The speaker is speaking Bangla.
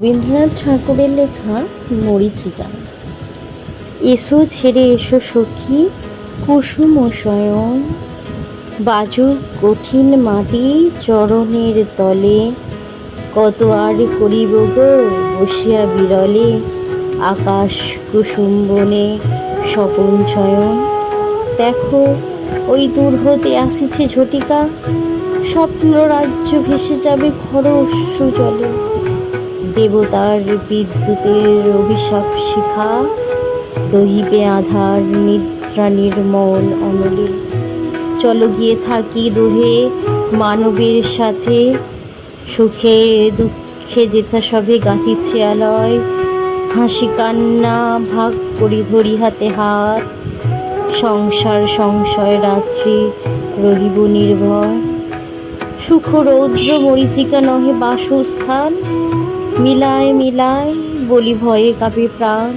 রবীন্দ্রনাথ ঠাকুরের লেখা মরিচিকা। এসো, ছেড়ে এসো সখী, কুসুম শয়ন। বাজুক কঠিন মাটি চরণের তলে। কত আর করিব গো বসিয়া বিরলে, আকাশ কুসুম বনে স্বপন চয়ন দেখো, ওই দূর হতে আসিছে ঝটিকা, স্বপ্ন রাজ্য ভেসে যাবে খরস্রু জলে দেবতার বিদ্যুতের অভিশাপ শিখা, দহিবে আধার নিদ্রা নির্মল অনলে চলো গিয়ে থাকি দোহে, মানবের সাথে। সুখে দুঃখে যেথা সবে গাঁথিছে আলয়, হাসি কান্না ভাগ করি ধরি হাতে হাত। সংসার সংশয় রাত্রি রহিব নির্ভয় সুখ রৌদ্র মরিচিকা নহে বাসস্থান মিলায় মিলায় বলি ভয়ে কাঁপে প্রাণ।